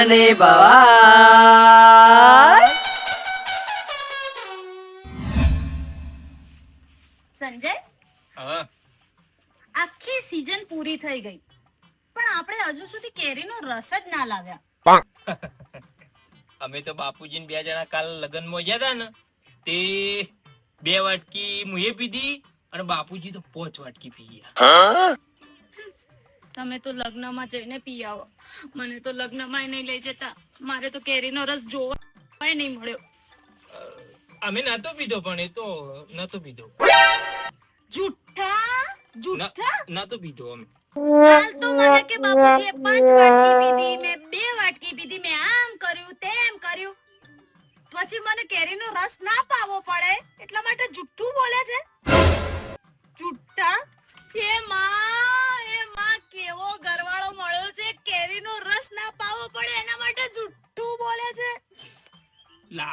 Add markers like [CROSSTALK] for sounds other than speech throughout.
ઘરની ભવા સંજય? આખી સીઝન પૂરી થઈ ગઈ. પણ આપણે હજુ સુધી કેરીનો રસ જ ના લાવ્યા. [LAUGHS] અમે તો બાપુજી બે જણા કાલ લગ્નમાં ગયા હતા ને તે બે વાટકી મુએ પીધી અને બાપુજી તો પોચ વાટકી પી ગયા. તમે તો લગ્નમાં જઈને પી આવો મને તો લગ્નમાં નહીં લઈ જતા. મારે તો કેરીનો રસ જોવા નહીં મળ્યો. અમે નતો પીધો પણ એ તો નતો પીધો. જુઠ્ઠા જુઠ્ઠા નતો પીધો અમે. હાલ તો મને કે બાપુજીએ પાંચ વાટકી પીધી મેં બે વાટકી પીધી મેં આમ કર્યું તેમ કર્યું. પછી મને કેરીનો રસ ના પાવો પડે. એટલા માટે જુઠ્ઠું બોલે છે.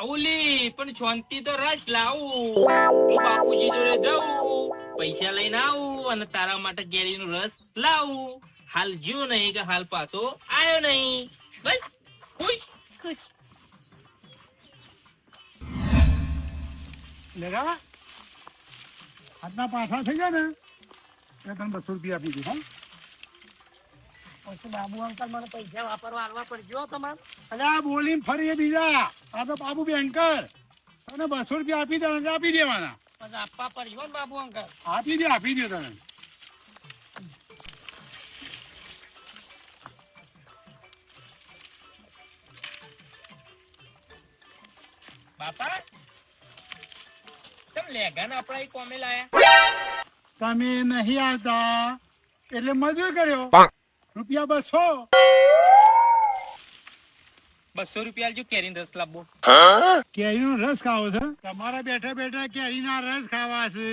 લાવું પણ શાંતિ તો રસ લાવું. હું બાપુજી જોડે જાઉં પૈસા લઈને આવું અને તારા માટે કેરીનો રસ લાવું. હાલ જ્યો નહીં કે હાલ પાછો આયો નહીં. બસ ખુશ? ખુશ. લેગા આજના પાછા થઈ ગયા ને? તને બસો રૂપિયા આપી હા પછી બાબુ અંકલ મને પૈસા વાપરવા આલવા પડજો તમારે. અરે આ બોલીને ફરી બીજા. આ તો બાબુ બેંકર તને બસો રૂપિયા આપી દેવાના આપી દેવાના. પછી આપવા પડ્યો ને બાબુ અંકલ. આપી દે આપી દે તને. બાપા તમે લેગાન આપણા કોમે લાયા? તમે નહીં આવતા. એટલે મજૂર કર્યો. રૂપિયા બસો. બસો રૂપિયા જો કેરીનો રસ લાવવો. કેરીનો રસ ખાવો છે? તમારા બેઠા બેઠા કેરીના રસ ખાવા છે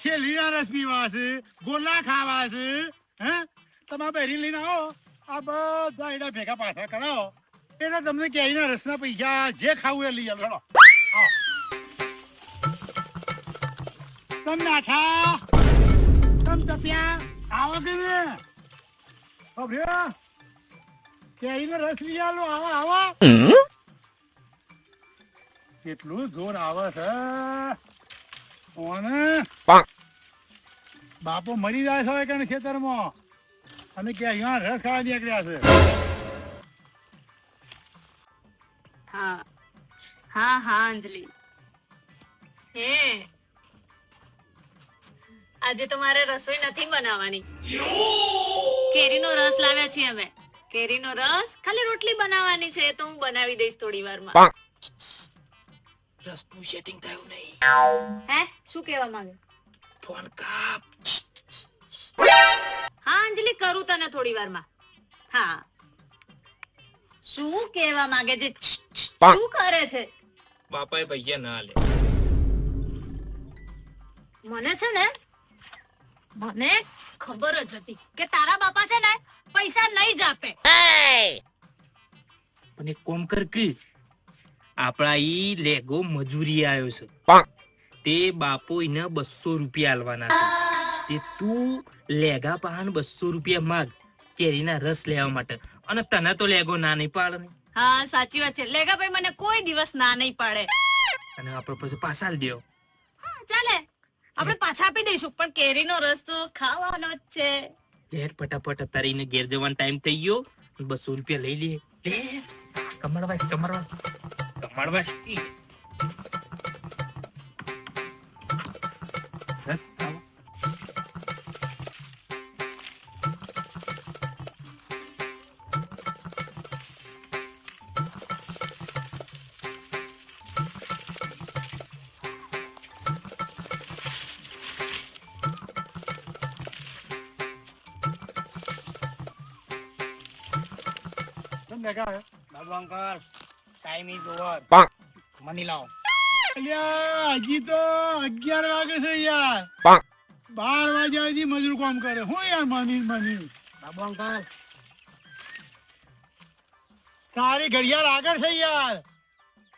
શેરડીના રસ પીવા છે ગોલા ખાવા છે હે? તમે બેરી લઈને આવો આ બધા એના ભેગા પાછા કરાવો. એટલે તમને કેરીના રસના પૈસા જે ખાવું એ લઈ આવો. તમે નાઠા? તમે તપ્યા? આવો કે ને? અભ્યા કેરીનો રસ લઈ આલો આવો આવો. કેટલું જોર આવે છે. ઓને બાપો મરી જાય છે કે ખેતરમાં. અને કે અહીંયા રસ ખાવા નીકળ્યા છે. હા. હા હા અંજલિ. હે. આજે તો મારે રસોઈ નથી બનાવવાની. કેરીનો રસ લાવ્યા છીએ અમે. કેરીનો રસ ખાલી રોટલી બનાવવાની છે તો હું બનાવી દઈશ થોડી વારમાં. રસનું સેટિંગ થયું નહીં. હે? શું કહેવા માંગે? ફોન કાપ. હા અંજલિ કરું તને થોડી વારમાં. હા. શું કહેવા માંગે છે? શું કરે છે? બાપાએ ભૈયા ના લે. મને છે ને મને ખબર જ હતી કે તારા બાપા છે ને પૈસા નહીં જ આપે. અને કોમ કર કે આપણા ઈ લેગો મજૂરી આવ્યો છે. તે બાપો એને બસો રૂપિયા આલવાના છે. તે તું લેગા પાહન બસો રૂપિયા માગ કેરીના રસ લેવા માટે. અને તને તો લેગો ના નહીં પાડે હા સાચી વાત છે. લેગા ભાઈ મને કોઈ દિવસ ના નહીં પાડે. અને આપણે પછી પાછા દો હા ચાલે. આપણે પાછા આપી દઈશું પણ કેરીનો રસ તો ખાવાનો જ છે. ઘેર ફટાફટ અત્યારે એને ઘેર જવાનો ટાઈમ થઈ ગયો. બસો રૂપિયા લઈ લે. લે કમળવાસ કમળવાસ. કમળવાસ કેમ ભેગા આવ્યો? Babu uncle time is over money લાવો અલ્યા હજી તો અગિયાર વાગે છે યાર બાર વાગ્યા સુધી મજૂર કામ કરે હું યાર મની મની બાબુ અંકલ તારી ઘડિયાળ આગળ છે યાર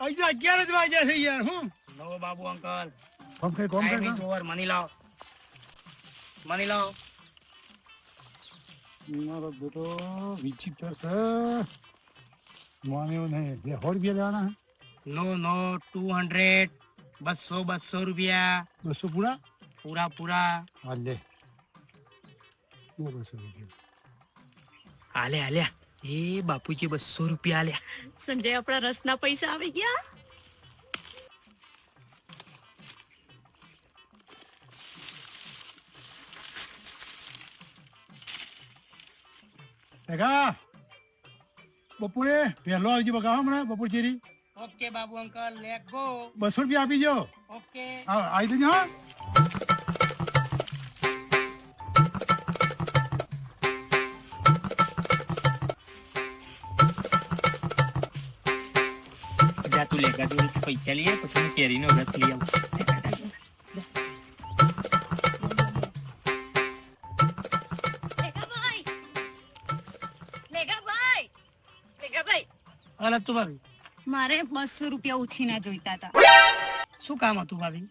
હજી અગિયાર જ વાગ્યા છે યાર હું નો બાબુ અંકલ કોમ કર કોમ ટાઈમ ઇઝ ઓવર મની લાવો મની લાવો મારો બેટો વિચિત્ર છે મને એવું નહીં બે સો રૂપિયા લેવાના નો નો ટુ હંડ્રેડ બસો બસો રૂપિયા બસો પૂરા પૂરા પૂરા હા લે લે બસો રૂપિયા આલે આલ્યા એ બાપુજી બસો રૂપિયા આલ્યા સંજય આપણા રસના પૈસા આવી ગયા કાકા બપોરે વહેલો આવજો બગાવો હમણાં બપોર ચેરી. Okay Babu uncle let go બસો રૂપિયા આપી જો ઓકે. હા આવી જજો હા. તું લેગા જોડે પૈસા લઈએ પછી હું શેરીનો રસ લઈ આવું. અલગ તું ભાભી. મારે બસો રૂપિયા ઉછીના જોઈતા હતા. શું કામ હતું ભાભી?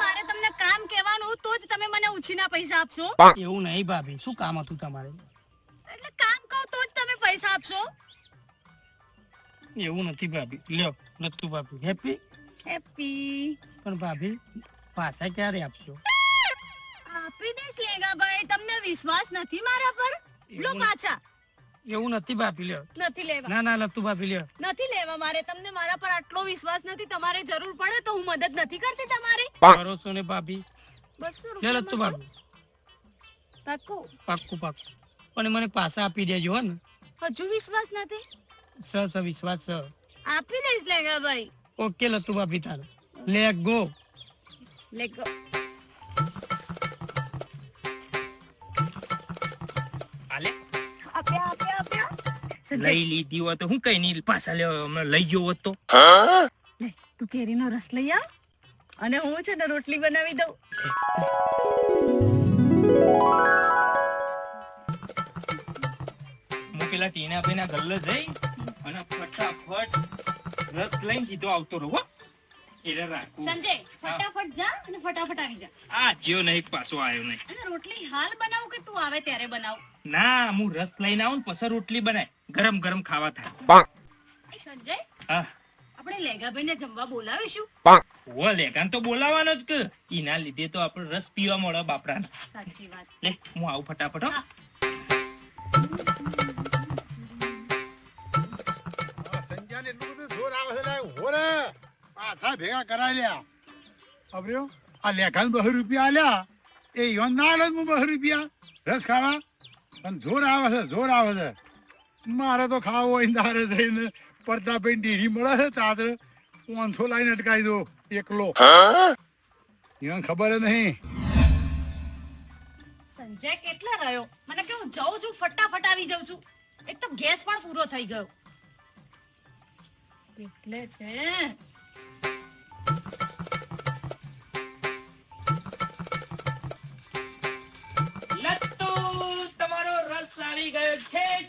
મારે તમને કામ કહેવાનું તો જ તમે મને ઉછીના પૈસા આપશો. એવું નહીં ભાભી શું કામ હતું તમારે? એટલે કામ કહું તો જ તમે પૈસા આપશો. એવું નથી ભાભી. લ્યો નતું ભાભી. હેપી હેપી પણ ભાભી પાછા ક્યારે આપશો? આપી દઈશ લેગાભાઈ તમને વિશ્વાસ નથી મારા પર? લો પાછા. એવું નથી ભાભી લ્યો. નથી લેવા. ના ના લતું ભાભી લ્યો. નથી લેવા મારે તમને મારા પર આટલો વિશ્વાસ નથી તમારે જરૂર પડે તો હું મદદ નથી કરતી તમારી. ભરોસો ને ભાભી. બસો લે લતું ભાભી. પાક્કું. પાક્કું પાક્કું. પણ મને પાછા આપી દેજો હો ને. હજુ વિશ્વાસ નથી? સ સ વિશ્વાસ સ. આપી દઈશ લેગાભાઈ ઓકે લતું ભાભી તારે. લે ગો લે ગો લઈ લીધી હોત તો હું કઈ નહીં પાછા લેવા લઈ ગયો હોત તો? લે, તું કેરીનો રસ લઈ આવ અને હું છે ને રોટલી બનાવી દઉં. હું પેલા ટીના ભાઈ ના ગલ્લે જઈ અને ફટાફટ રસ લઈને સીધો આવતો રહો એટલે રાખું. સંજય ફટાફટ જા અને ફટાફટ આવી જા. આ જ્યો નહીં પાછો આવ્યો નહીં. રોટલી હાલ બનાવું કે તું આવે ત્યારે બનાવું? ના હું રસ લઈને આવું ને પછી રોટલી બનાય. ગરમ ગરમ ખાવા થાય. સંજય. હા. આપણે લેગાભાઈ ને જમવા બોલાવીશું. ઓ લેગાન તો બોલાવાનો જ કે. એના લીધે તો આપણે રસ પીવા મળે બાપરાને. સાચી વાત. લે હું આવું ફટાફટ હો. હા. એટલું બધું જોર આવે છે પાછા ભેગા કરાઈ લ્યા. અબર્યો આ લેખાન બસો રૂપિયા આલ્યા. એ યોન ના આલે હું બસો રૂપિયા. રસ ખાવા. પણ જોર આવે છે જોર આવે છે. મારે તો ખાવો હોય તારે થઈને પડતા પૈન ઢીરી મળે છે ચાદર. પાંચસો લાઈન અટકાઈ દો, એકલો. એને ખબર નહીં. સંજય કેટલા રહ્યો? મને કે હું જાઉં છું, ફટાફટ આવી જાઉં છું. એક તો ગેસ પણ પૂરો થઈ ગયો. એટલે છે.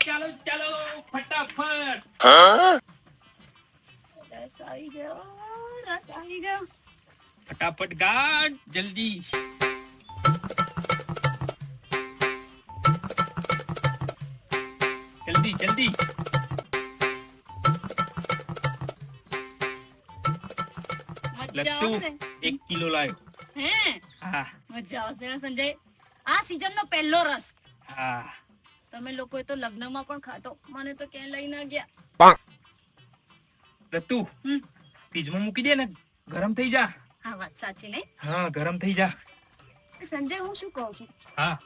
ચાલો ચાલો ફટાફટ. રસ આવી ગયો રસ આવી ગયો. ફટાફટ ગાડ જલ્દી. જલ્દી જલ્દી. લટ્ટુ એક કિલો લાવ્યો હે? હા. મજા આવશે સંજય. આ સીઝન નો પહેલો રસ. હા. તમે લોકોએ તો લગ્નમાં પણ ખાતો મને તો ક્યાંય લઈ ના ગયા. હમ. ફ્રીજમાં મૂકી દે ને. ગરમ થઈ જા. હા વાત સાચી નહીં હા ગરમ થઈ જા. સંજય હું શું કહું છું? હા.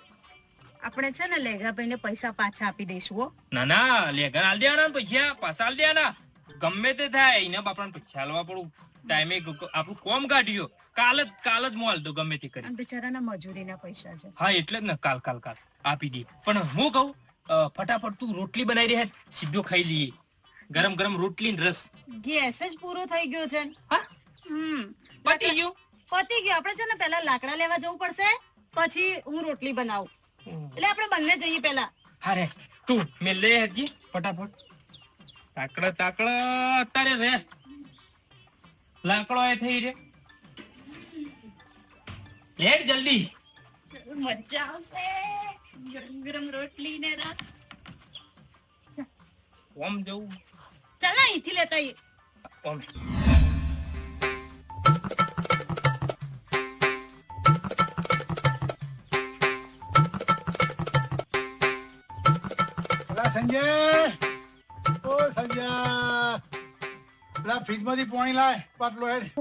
આપણે છે ને લેઘાભાઈ ને પૈસા પાછા આપી દઈશું હો. ના ના લેગન આલ દેવાના પૈસા પાછા આલ દેવાના. ગમે તે થાય એને બાપરાને પૈસા આલવા પડું. ટાઈમે આપણું કોમ કાઢ્યો. કાલ જ કાલ જ મોલ દો ગમે તે કરી. બિચારાના મજૂરીના પૈસા છે. હા એટલે જ ને કાલ કાલ કાલ. આપી દે. પણ હું કહું ફટાફટ તું રોટલી બનાવી રહે સીધો ખાઈ લઈએ. ગરમ ગરમ રોટલી રસ. ગેસ જ પૂરો થઈ ગયો છે. પતી ગયું? પતી ગયું. આપણે છે ને પેલા લાકડા લેવા જવું પડશે પછી હું રોટલી બનાવું. એટલે આપણે બંને જઈએ પેલા હારે તું મેં લે હજી ફટાફટ. તાકડા તાકડા અત્યારે રે. લાકડો એ થઈ રે. લેટ જલ્દી. મજા આવશે. ગરમ ગરમ રોટલી ને રસ. ઓમ જવું. ચાલ ને અહીંથી લેતા ઓમ. સંજય. ઓ સંજય. પેલા ફ્રીજમાંથી પાણી લાય પાટલો હેડ. [LAUGHS]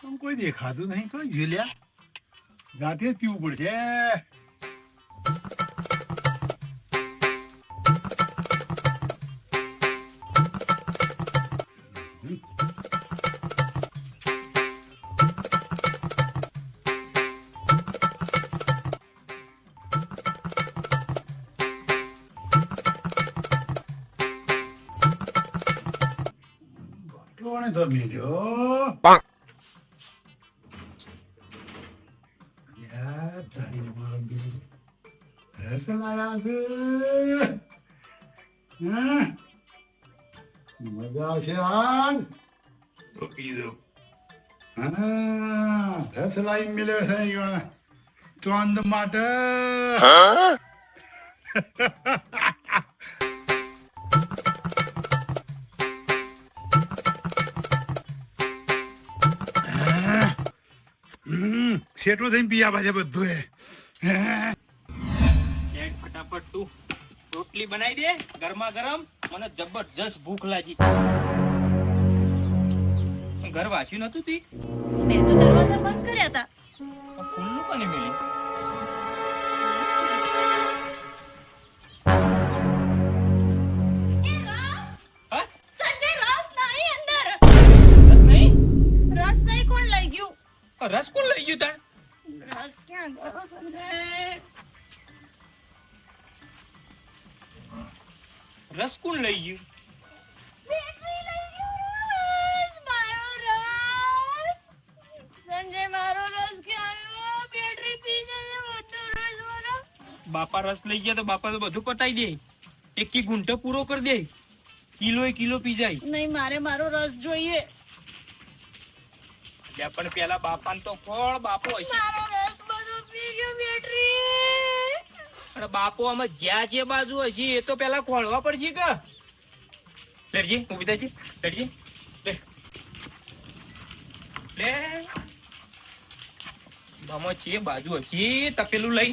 તમ કોઈ દેખાતું નહીં તો લ્યા. જાતે જ પીવું પડશે કોણે તો મજા આવશે તો પી દો હા રસ લાવી મેલ્યો છે અહીંયા. ચોંદ માટે શેઠો થઈને પીયા પાછા બધું એ ફટાફટ તું રોટલી બનાવી દે ગરમા ગરમ મને જબરજસ્ત ભૂખ લાગી. ઘર વાંચ્યું નતું તી. મેં તો દરવાજા બંધ કર્યા હતા ખુલ્લું કોને મેલ્યું? રસ? હા? સંજય રસ નહીં અંદર. રસ નહીં? કોણ લઈ ગયું? રસ ક્યાં ગયો? સંજય રસ. મારો બાપા રસ લઈ ગયા તો બાપા તો બધું પતાઈ દે. એક કી ગુંઠો પૂરો કરી દે. કિલો એ કિલો પી જાય. નહીં મારે મારો રસ જોઈએ. પણ પેલા બાપા તો કોણ બાપો હશે. અને બાપો, આમાં જ્યાં જે બાજુ હશે એ તો પેલા ખોળવા પડશે કે? લેરજી ઊભી થાજી લેરજી લે આમાં જે બાજુ હશે તપેલું લઈ.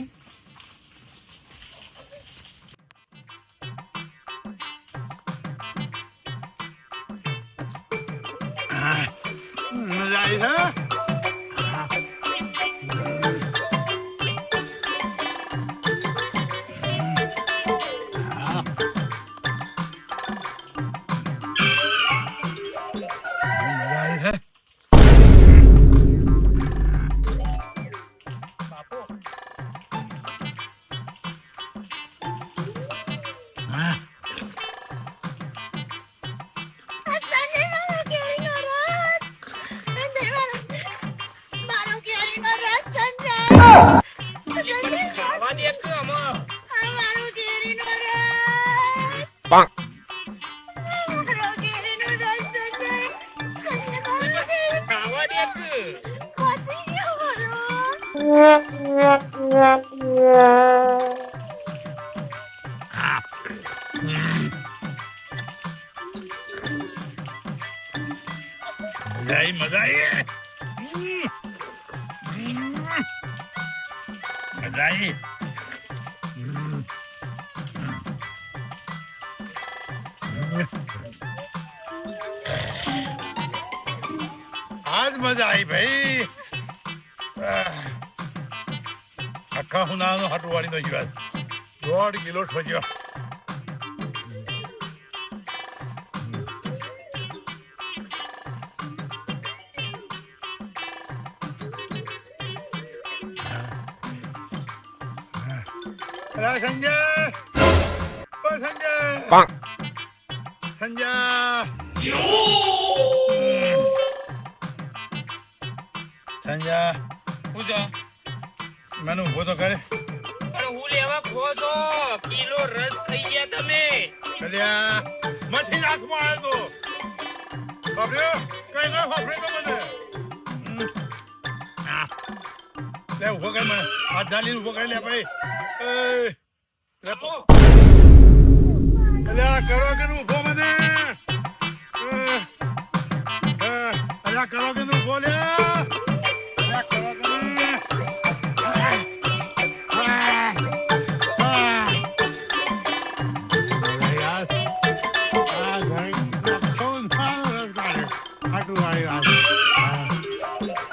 એ પણ ખાવા દે આ મારો કેરીનો રસ મારો કેરીનો રસ સંજય હમ. આજ મજા આવી ભાઈ. આખા હુનાનો હટવાડીનો જીવાત દોઢ કિલો ઠોજ્યો અરે સંજય! ઓ સંજય! સંજય. સંજય! હું જો મને ઊભો તો કરે. પણ હું લેવા ખો છો? કિલો રસ થઈ ગયા તમે. અલ્યા મથી નાખમાં આવ્યો તો. ખબર્યો કઈ ના ખબરે તો મને લે ઊભો કર મને. હાથ ધાલી ઊભો કરી લે ભાઈ. અલ્યા કરો કે ઊભો મને? અલ્યા કરો કે ઊભો લે અલ્યા કરો કે